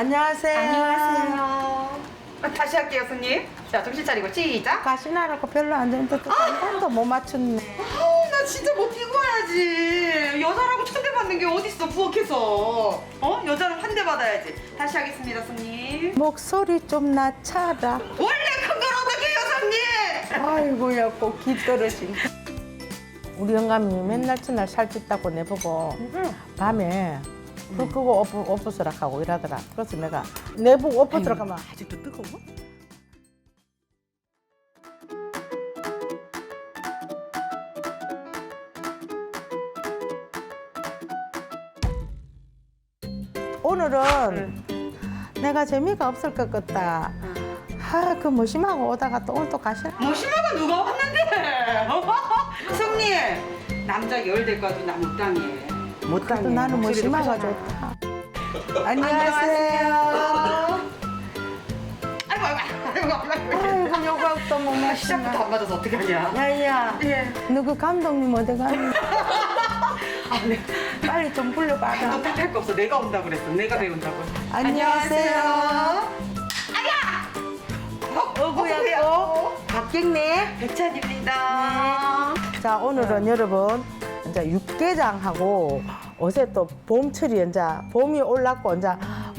안녕하세요. 안녕하세요. 아, 다시 할게요, 손님. 자, 정신 차리고 시작. 가시나라고 별로 안 좋은데 또 단단도 못 맞췄네. 아우, 나 진짜 못 뛰고 와야지. 여자라고 천대받는 게 어딨어, 부엌에서. 어? 여자는 환대 받아야지. 다시 하겠습니다, 손님. 목소리 좀 낮춰라. 원래 큰 걸 어떻게 해요, 손님? 아이고야, 꼭기 떨어진. 우리 영감이 맨날 첫날 살찐다고 내보고 밤에 불 끄고 오프, 오프스락 하고 이러더라. 그래서 내가 내보고 오프스락 하면 아직도 뜨거워? 오늘은 내가 재미가 없을 것 같다. 아, 그 무심하고 오다가 또 오늘 또 가시나? 뭐 심하가 누가 왔는데? 손님, 남자 열 대가도 나못 당해. 못 그래도 나는 뭐 무심하가 좋다. 안녕하세요. 아이고, 아이고, 아이고, 아이고. 아이고, 요가 또뭐 시작부터 마시나. 안 맞아서 어떡하냐. 야야, 예. 누구 감독님 어디 가니? 아, 네. 빨리 좀 불러봐라. 너 딱할 거 없어. 내가 온다고 그랬어. 내가 배운다고. 안녕하세요. 어구야 또 바뀌네. 백찬입니다. 자 오늘은 여러분 이제 육개장하고 어제 또 봄철이 이제 봄이 올랐고 이제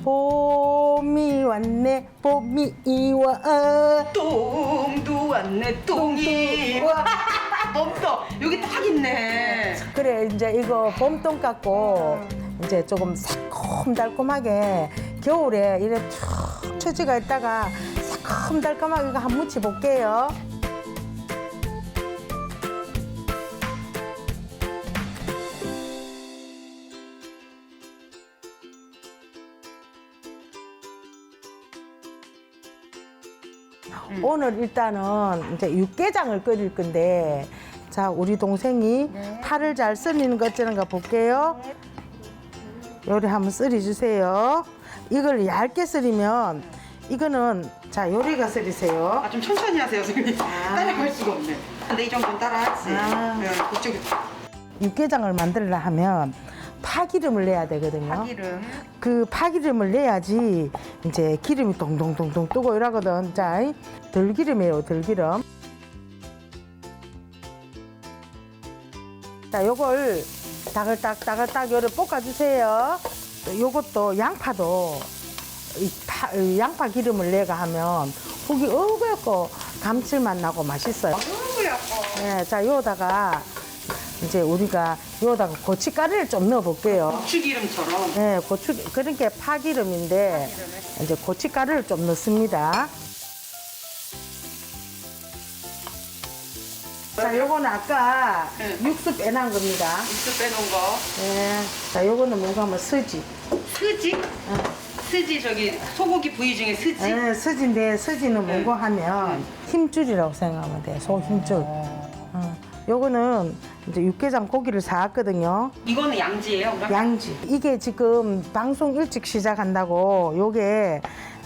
봄이 왔네 봄이 와 똥도 왔네, 똥이. 와, 봄도. 여기 딱 있네. 그래 이제 이거 봄동 갖고 이제 조금 새콤달콤하게 겨울에 이래 쭉 처지가 있다가 새콤달콤하게 이거 한번 무치 볼게요. 오늘 일단은 이제 육개장을 끓일 건데 자 우리 동생이 파를 잘 썰리는 것 어쩌는가 볼게요. 요리 한번 썰어주세요. 이걸 얇게 썰이면 이거는 자 요리가 썰이세요. 아, 좀 천천히 하세요, 선생님. 따라갈 수가 없네. 근데 이 정도는 따라하지. 아. 네, 이쪽에 육개장을 만들려 하면 파기름을 내야 되거든요. 파기름. 그 파기름을 내야지 이제 기름이 동동동동 뜨고 이러거든. 자, 들기름이에요, 들기름. 자, 요걸 다글딱 다글딱 요를 볶아주세요. 또 요것도 양파도 이 파, 이 양파 기름을 내가 하면 고기 어그고 감칠맛 나고 맛있어요. 아이고야. 네, 자, 요다가 이제 우리가 요다가 고춧가루를 좀 넣어 볼게요. 고추기름처럼. 네, 고추 그러니까 파기름인데 이제 고춧가루를 좀 넣습니다. 자, 요거는 아까 네. 육수 빼놓은 겁니다. 육수 빼놓은 거. 네. 자, 요거는 뭔가 하면 스지. 스지? 스지 저기 소고기 부위 중에 스지? 네, 스지인데 스지는 네. 뭔가 하면 힘줄이라고 생각하면 돼. 소 힘줄. 어. 요거는 이제 육개장 고기를 사왔거든요. 이거는 양지예요, 그럼? 양지. 이게 지금 방송 일찍 시작한다고 요게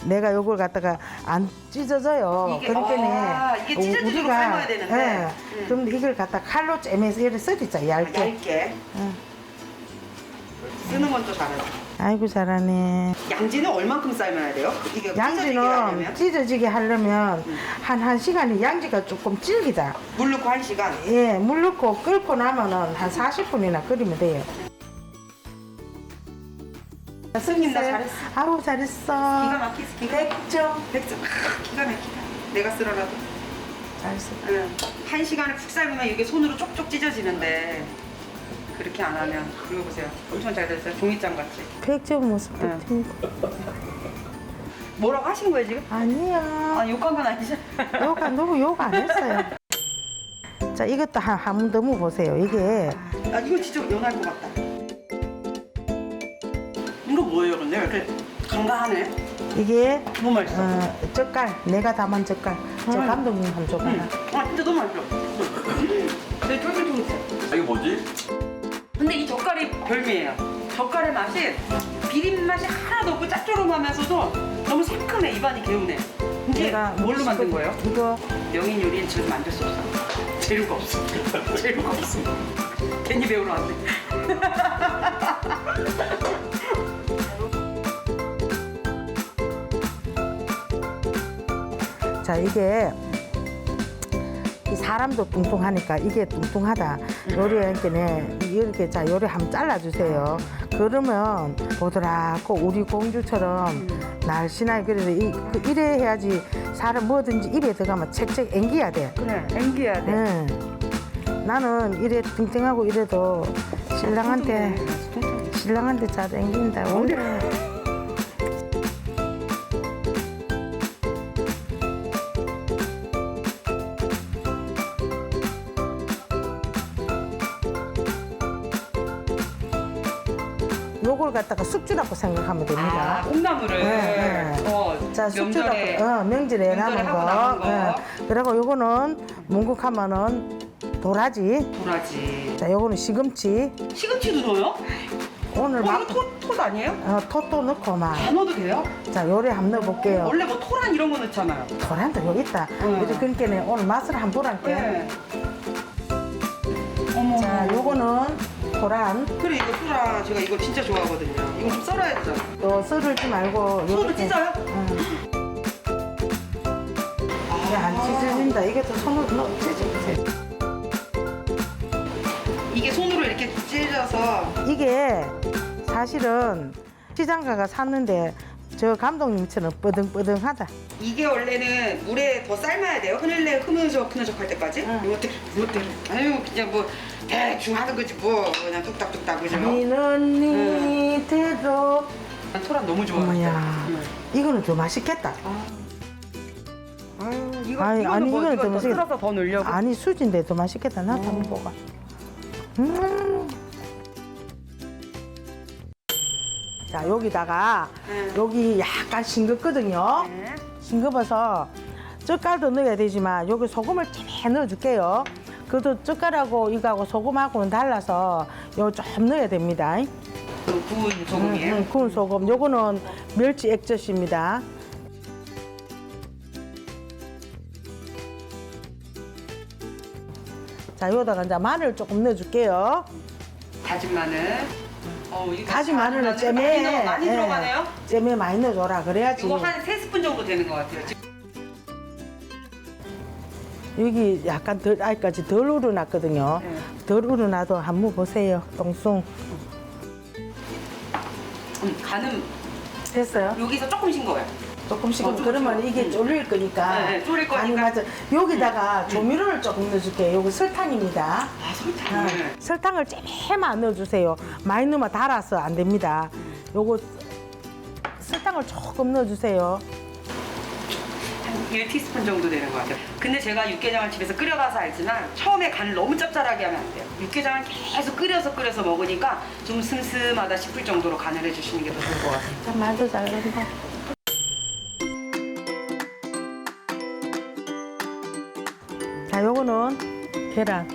내가 요걸 갖다가 안 찢어져요. 이게- 아, 이게 찢어지도록 삶아야 되는데. 예. 음. 그럼 이걸 갖다 칼로 째면서 이렇게 썰이자 얇게. 얇게. 응. 쓰는 건또 잘하죠. 아이고 잘하네. 양지는 얼만큼 삶아야 돼요? 이게 찢어지게 양지는 하려면? 찢어지게 하려면 한 한 시간이 양지가 조금 질기다. 물 넣고 한 시간. 예, 물 넣고 끓고 나면은 한 40분이나 끓이면 돼요. 손님 나 잘했어. 아우 잘했어. 기가 막히지. 기가 막히지. 백점. 백점. 아, 기가 막히다. 내가 쓸어라도. 잘했어. 응. 한 시간을 푹 삶으면 이게 손으로 쪽쪽 찢어지는데 그렇게 안 하면 이거 보세요. 엄청 잘 됐어요. 종이장 같이. 백점 모습 응. 같으니까. 뭐라고 하신 거예요 지금? 아니야. 아 욕한 건 아니죠? 요가 너무 욕안 했어요. 자, 이것도 한, 한번 더 먹어보세요. 이게 아 이거 진짜 연할 것 같다. 이거 뭐예요 근데 이렇게 간간하네. 이게 너무 맛있어. 어, 젓갈 내가 담은 젓갈. 저 음. 감독님 한번 줘봐라. 아 진짜 너무 맛있어. 되게 쫄깃쫄깃해. 아, 이게 뭐지? 근데 이 젓갈이 별미예요. 젓갈의 맛이 비린 맛이 하나도 없고 짭조름하면서도 너무 상큼해 입안이 개운해. 이게 뭘로 만든 거예요? 이거 명인 요리는 지금 만들 수 없어. 재료가 없어. 재료가 없어. 괜히 배우러 왔네. 자 이게 사람도 뚱뚱하니까 이게 뚱뚱하다. 요리한테는 이렇게 자 요리 한번 잘라주세요. 그러면 보드랗고 우리 공주처럼 날씬하게 그래서 이, 그 이래 해야지 사람 뭐든지 입에 들어가면 책책 앵기야 돼. 그래, 앵기야 응. 나는 이래 뚱뚱하고 이래도 신랑한테 신랑한테 잘 앵긴다. 원래 요걸 갖다가 숙주라고 생각하면 아, 됩니다. 콩나물을. 네, 네. 어, 자, 숙주라고, 명절에. 어, 명절에 남은 거. 남은 거. 예. 그리고 요거는 뭉국하면은 도라지. 도라지. 자, 요거는 시금치. 시금치도 넣어요? 오늘 어, 막 이거 톳, 톳 아니에요? 어, 톳도 넣고 막. 다 넣어도 돼요? 자, 요래 한번 넣어볼게요. 원래 뭐 토란 이런 거 넣잖아요. 도란도 여기 있다. 응. 이렇게 그러니까 오늘 맛을 한번 보랄게. 네. 어머. 자, 요거는 도란. 그래 이거 소라 제가 이거 진짜 좋아하거든요. 이거 좀 썰어야 되잖아. 요 썰을지 말고. 손으로 요렇게. 찢어요? 응. 이게 안 찢어진다. 이게 또 손으로 넣어 찢어주세요. 이게 손으로 이렇게 찢어서 이게 사실은 시장 가가 샀는데 저 감독님처럼 뻐등뻐등하다. 이게 원래는 물에 더 삶아야 돼요. 흐늘래 흐느적 흐느적 할 때까지. 응. 이것대로 이것대로. 아유 그냥 뭐 대충 하는 거지 뭐 그냥 뚝딱뚝딱 그죠? 니는 니대로. 난 토란 너무 좋아. 어머야, 이거는 좀 맛있겠다. 아유 이거 아니, 아니, 뭐 이거는 이거 좀더 맛있- 쓸어서 더 넣으려고. 아니 수진데 더 맛있겠다. 나도 한번 먹어. 음. 자 여기다가 네. 여기 약간 싱겁거든요. 네. 싱겁어서 젓갈도 넣어야 되지만 여기 소금을 좀 넣어줄게요. 그것도 젓갈하고 이거하고 소금하고는 달라서 요좀 넣어야 됩니다. 그 구운 소금이에요. 음, 음, 구운 소금. 요거는 멸치 액젓입니다. 자, 여기다가 이제 마늘 조금 넣어줄게요. 다진 마늘. 어, 이거 다진 마늘은 많이 잼에 넣어- 많이 예, 들어가네요. 잼에 많이 넣어줘라 그래야지. 이거 한 세 스푼 정도 되는 것 같아요. 지금 여기 약간 덜 아직까지 덜 우러났거든요. 네. 덜 우러나도 한번 보세요. 똥숭 음, 간은 됐어요? 여기서 조금 싱거워요. 조금씩 어, 좀 그러면 좀. 이게 음. 졸릴 거니까. 네, 네, 졸릴 아니 거니까. 맞아. 여기다가 조미료를 조금 넣어줄게요. 여기 설탕입니다. 아 아, 설탕을. 설탕을 쬐매만 넣어주세요. 많이 넣으면 달아서 안 됩니다. 요거 설탕을 조금 넣어주세요. 한 1티스푼 정도 되는 것 같아요. 근데 제가 육개장을 집에서 끓여봐서 알지만 처음에 간을 너무 짭짤하게 하면 안 돼요. 육개장을 계속 끓여서 끓여서 먹으니까 좀 슴슴하다 싶을 정도로 간을 해주시는 게 더 좋을 것 같아요. 참 말도 잘 된다. 자, 요거는 계란.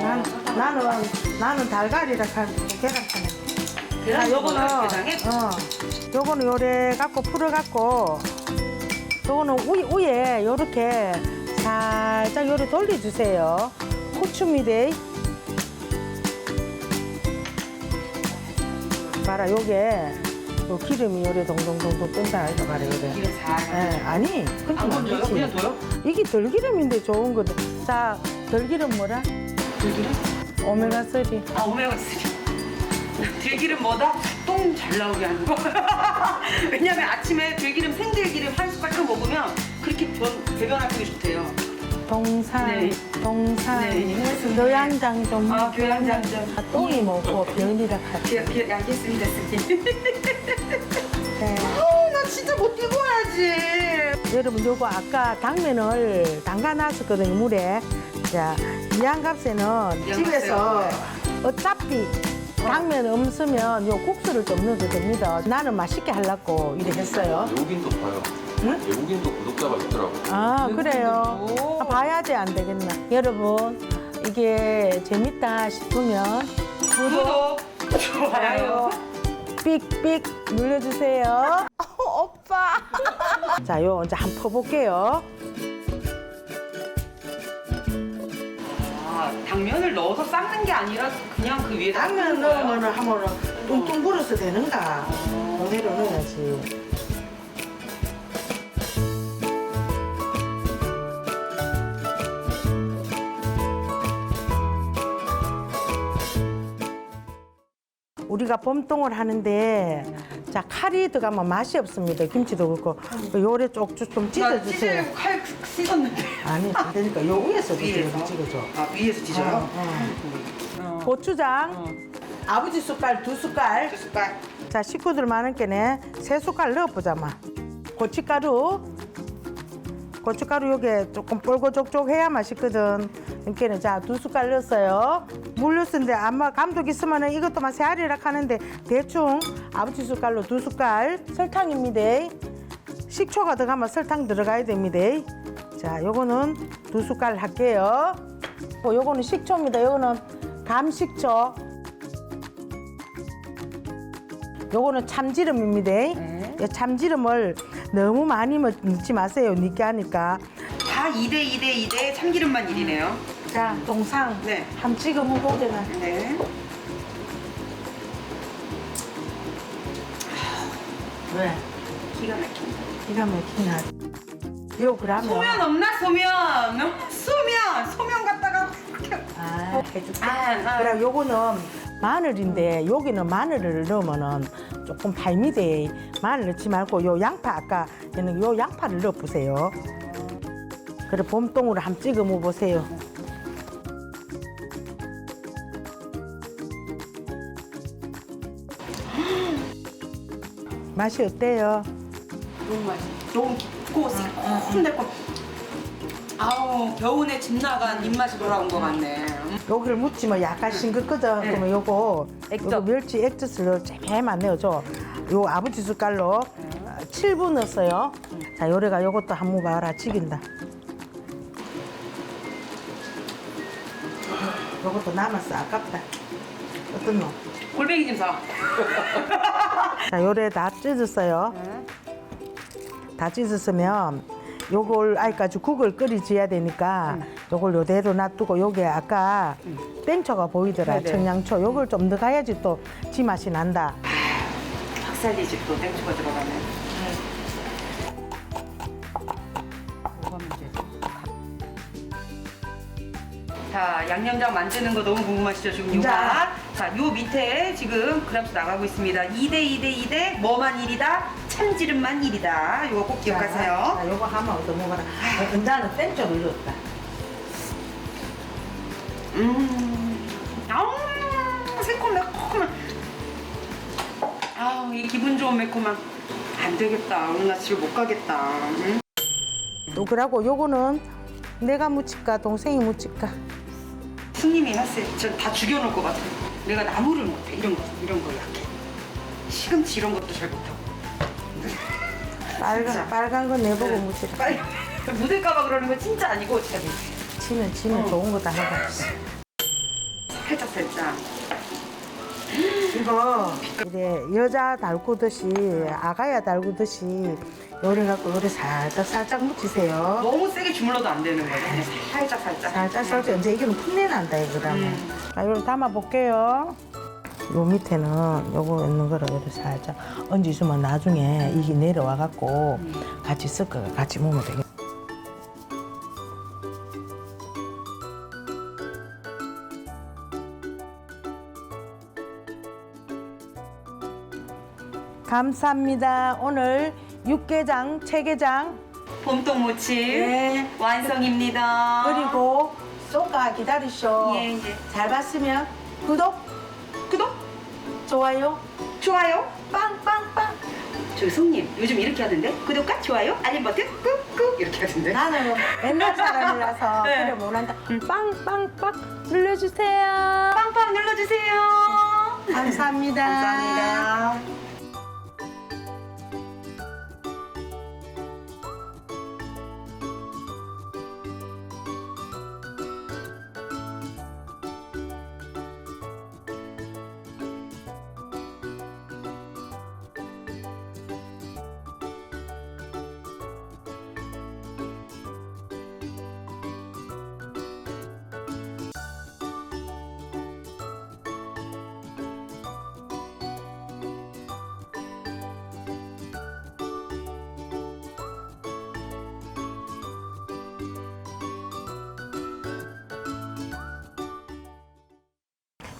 난, 나는 나는 달걀이라 계란 파네. 계란 자, 요거는 육개장에? 어, 요거는 요래 갖고 풀어 갖고 요거는 우, 위에 요렇게 살짝 요래 돌려주세요. 후추미대. 봐라 요게 요 기름이 요래 동동동동 뜬다 이거 봐라 요래. 기름 잘. 예, 아니 안 건져요? 되지. 그냥 둬요? 이게 들기름인데 좋은 거든. 자, 들기름 뭐라? 들기름? 오메가 3. 아 오메가 3. 들기름 뭐다? 똥 잘 나오게 하는 거. 왜냐면 아침에 들기름 생들기름 한 숟갈씩 먹으면 그렇게 변, 배변 활동이 좋대요. 동산, 네. 동산, 네. 교양장 좀. 아, 교양장 좀. 아, 똥이 뭐고 별이라 하지. 기억, 기억, 알겠습니다, 스님. 네. 어, 나 진짜 못 뛰고 와야지. 여러분 요거 아까 당면을 담가 놨었거든요 물에. 자, 이양값에는 집에서 어차피 당면 없으면 요 국수를 좀 넣어도 됩니다. 나는 맛있게 하려고 이래 했어요. 외국인도 봐요. 응? 외국인도 구독자가 있더라고. 아 그래요. 아, 봐야지 안 되겠나. 여러분 이게 재밌다 싶으면 구독, 구독, 좋아요. 삑삑 눌러주세요. 오빠. 자, 요 이제 한번 퍼볼게요. 음. 당면을 넣어서 삶는 게 아니라 그냥 그 위에 당면 넣으면 하면 뚱뚱 어. 불어서 되는가? 어. 그대로 넣어야지. 우리가 봄동을 하는데 음. 자 칼이 들어가면 맛이 없습니다. 김치도 그렇고. 음. 요래 쪽좀 찢어주세요. 칼 씻었는데. 아니 안 되니까 요 위에서. 좀 찍어줘. 아, 위에서 찢어요? 어. 고추장 아버지 숟갈 두 숟갈 두 숟갈. 자 식구들 많은께네 세 숟갈 넣어보자마 고춧가루 고춧가루 요게 조금 뻘고족족 해야 맛있거든 이렇게는 자두 숟갈 넣었어요 물 넣었는데 아마 감독 있으면은 이것도만 세 알이락 하는데 대충 아버지 숟갈로 두 숟갈 설탕입니다 식초가 들어가면 설탕 들어가야 됩니다 자 요거는 두 숟갈 할게요 어, 요거는 식초입니다 요거는 감식초 요거는 참지름입니다. 이 참지름을 너무 많이 먹- 넣지 마세요. 느끼하니까. 다 2대 2대 2대 참기름만 1이네요. 자, 동상. 네. 한 찍어 먹어보잖아. 네. 왜? 기가 막힌다. 기가 막히나. 요 그러면. 소면 없나 소면? 소면 소면 갖다가 아, 해줄게. 아, 아. 그래, 요거는 마늘인데 여기는 마늘을 넣으면은 조금 발미돼. 마늘 넣지 말고 요 양파 아까 저는 요 양파를 넣어 보세요. 그래 봄동으로 한번 찍어 먹어 보세요. 맛이 어때요? 너무 맛있어. 너무 깊 고 새콤달콤. 아우 겨우내 집 나간 입맛이 돌아온 것 같네. 여기를 묻히면 약간 싱겁거든. 그러면 요거 요거 멸치 액젓을 쬐매만 내어줘. 요 아버지 숟갈로 어, 7분 넣었어요. 자, 요래가 요것도 한 무 봐라 튀긴다. 요것도 남았어. 아깝다. 어떤 놈? 골뱅이 좀 사. 자, 요래 다 찢었어요. 다 찢었으면 요걸 아이까지 국을 끓이줘야 되니까 요걸 요대로 놔두고 요게 아까 땡초가 보이더라 네네. 청양초. 요걸 좀 넣어야지 또 지 맛이 난다. 박살리지 또 땡초가 이제 자 양념장 만드는 거 너무 궁금하시죠 지금 요가 자 요 밑에 지금 그람수 나가고 있습니다. 2대 2대 2대 뭐만 1이다 참지름만 1이다 요거 꼭 기억하세요 자, 요거 하면 얻어 먹어라 은자는 땡초를 넣었다 음 아우 새콤 매콤한 아우 이 기분 좋은 매콤한 안 되겠다 오늘 나 집에 못 가겠다 음. 또 그러고 요거는 내가 묻힐까 동생이 묻힐까 스님이 하세요. 전다 죽여놓을 것 같아요. 내가 나무를 못해. 이런 거, 이런 거 약해. 시금치 이런 것도 잘 못하고. 빨간. 빨간 거 내보고 네. 묻히라 빨리 묻을까봐 그러는 거 진짜 아니고 진짜 치면 치면 좋은 거다 하고 살짝 살짝. 이거 이제 여자 달구듯이 아가야 달구듯이 요래 갖고 요래 살짝 살짝 묻히세요. 너무 세게 주물러도 안 되는 거예요. 살짝 살짝. 살짝 살짝 이제 이거는 풋내 난다 이거라면. 음. 자, 이걸 담아 볼게요. 요 밑에는 요거 있는 거를 요래 살짝 얹어주면 나중에 이게 내려와 갖고 같이 섞어 같이 먹으면 되겠다. 감사합니다. 오늘 육개장, 체게장 봄동 모침 네. 완성입니다. 그리고 쏘가 기다리쇼. 예, 예. 잘 봤으면 구독, 좋아요, 좋아요. 빵빵빵. 저기 손님 요즘 이렇게 하던데 구독과 좋아요, 알림 버튼 꾹꾹 이렇게 하던데. 나는 옛날 사람이라서 네. 그래 못한다. 빵빵빵 눌러주세요. 빵빵 눌러주세요. 감사합니다. 감사합니다.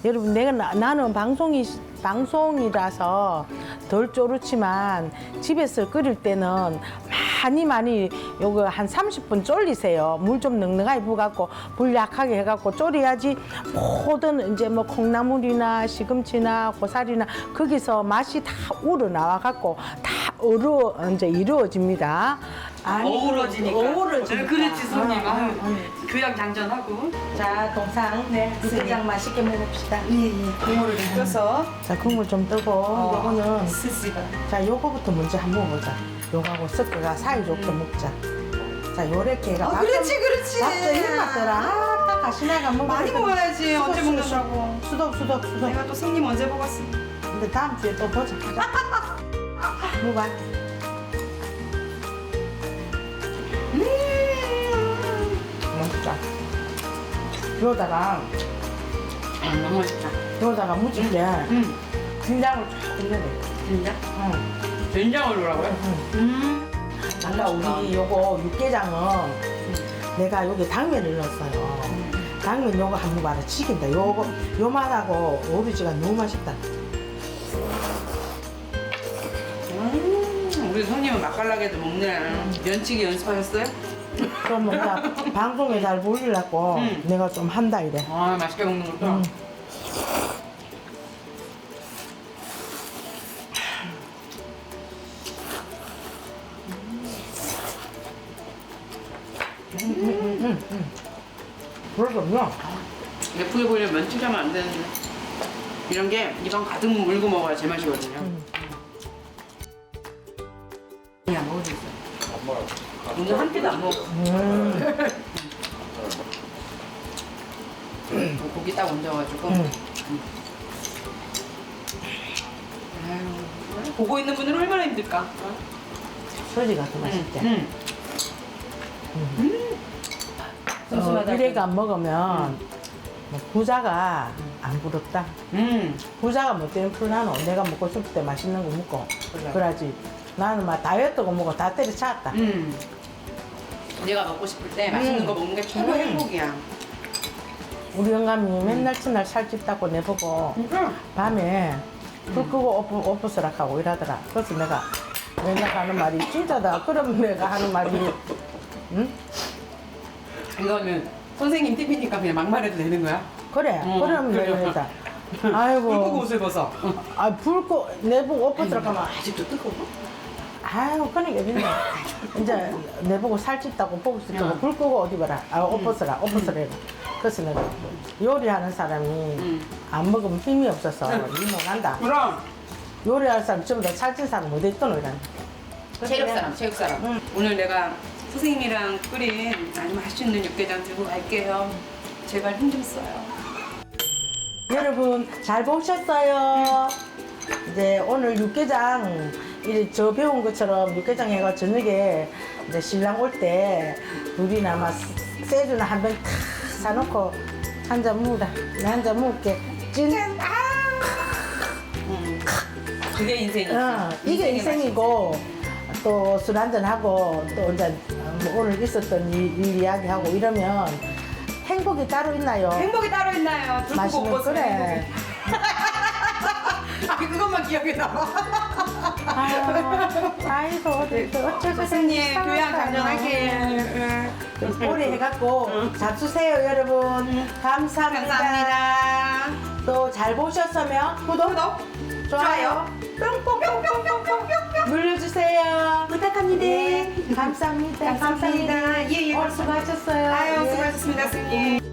여러분 내가 나, 나는 방송이 시- 방송이라서 덜 쪼르지만 집에서 끓일 때는 많이 많이 요거 한 30분 졸리세요. 물 좀 넉넉하게 부어갖고 불 약하게 해갖고 졸여야지 모든 이제 뭐 콩나물이나 시금치나 고사리나 거기서 맛이 다 우러나와갖고 다 어루 이제 이루어집니다. 아니, 어우러지니까. 어우러지니까. 네, 그렇지 손님. 아, 아유, 아, 교양 장전하고. 자, 동상. 네. 육개장 맛있게 먹읍시다. 국물을 껴서 자, 국물 좀 뜨고, 요거는, 스시가. 자, 요거부터 먼저 한번 먹자. 요거하고 섞어가 사이좋게 먹자. 자, 요렇게 해가. 어, 그렇지, 그렇지. 밥도 힘맞더라. 아, 딱 가시나가 먹어. 많이 먹어야지. 언제 먹는다고. 수덕, 수덕, 수덕. 내가 또 손님 언제 먹었어? 근데 다음 주에 또 보자. 뭐가? 맛있다. 요다가, 아, 너무 맛있다. 요다가 무지개 음, 된장을 쫙 넣어야 돼. 진짜? 응. 된장을 넣으라고요? 음. 아까 우리 요거 육개장은 내가 여기 당면을 넣었어요. 당면 요거 한번 봐라 치긴다. 요거 요 맛하고 오리지가 너무 맛있다. 맛깔나게도 먹네. 면치기 연습하셨어요? 그럼 뭔가 방송에 잘 보이려고 음. 내가 좀 한다 이래. 아, 맛있게 먹는 것도. 음. 그러군요. 예쁘게 보이려면 면치기 하면 안 되는데. 이런 게 입안 가득 물고 먹어야 제맛이거든요. 음. 오늘 한 끼도 안 먹어. 음. 고기 딱 얹어가지고. 음. 아유, 보고 있는 분은 얼마나 힘들까? 소리가 더 맛있대. 음. 음. 어, 슴슴하다. 이래가 먹으면 뭐 부자가 안 부럽다. 음. 부자가 뭐 때문에 풀나노? 내가 먹고 싶을 때 맛있는 거 먹고 그래. 그러지. 나는 막 다이어트고 뭐고 다 때려쳤다. 음. 내가 먹고 싶을 때 맛있는 음. 거 먹는 게 최고 음. 행복이야. 우리 영감이 맨날 첫날 살찐다고 내보고 음. 밤에 불 끄고 오프, 오프스락 하고 이러더라. 그래서 내가 맨날 하는 말이 진짜다. 그럼 내가 하는 말이 응? 이거는 선생님 팁이니까 그냥 막말해도 되는 거야? 그래. 음, 그럼 그래. 내가 했다. 불 끄고 아이고. 옷을 벗어. 아, 불 끄, 내보고 오프스락 하면 아직도 뜨거워? 아유, 그러니까 믿네. 이제 내보고 살찐다고 보고 싶다고 응. 불 끄고 어디 봐라. 아, 오퍼스라, 오퍼스라. 그래서 내가 요리하는 사람이 응. 안 먹으면 힘이 없어서 이모 간다. 그럼 요리하는 사람 전부 다 살찐 사람 어디 있던 이란. 체육 사람, 체육 사람. 응. 오늘 내가 선생님이랑 끓인 아주 맛있는 육개장 들고 갈게요. 제발 힘 좀 써요. 여러분 잘 보셨어요? 이제 오늘 육개장 이 저 배운 것처럼 육개장 해가 저녁에 이제 신랑 올때 둘이나 막 세주나 한 병 탁 사놓고 한 잔 먹으라. 한잔 먹을게. 찐. 음. 그게 인생이지. 어, 이게 인생의 인생이고 또 술 한잔 하고 또 이제 뭐 오늘 있었던 일, 일 이야기하고 이러면 행복이 따로 있나요? 행복이 따로 있나요? 불 끄고 맛있는 옷 벗으면 그래. 아, 그것만 기억이 남아. 아유, 아이고 어디 또 어쩔 수 선생님 교양 장전할게. 오래 해갖고 잡수세요 여러분 감사합니다, 감사합니다. 또 잘 보셨으면 구독, 좋아요 뿅뿅뿅뿅뿅뿅뿅. 눌러주세요 부탁합니다. 네, 감사합니다 감사합니다. 예, 예, 오늘 수고하셨어요 아유, 예. 수고하셨습니다, 선생님.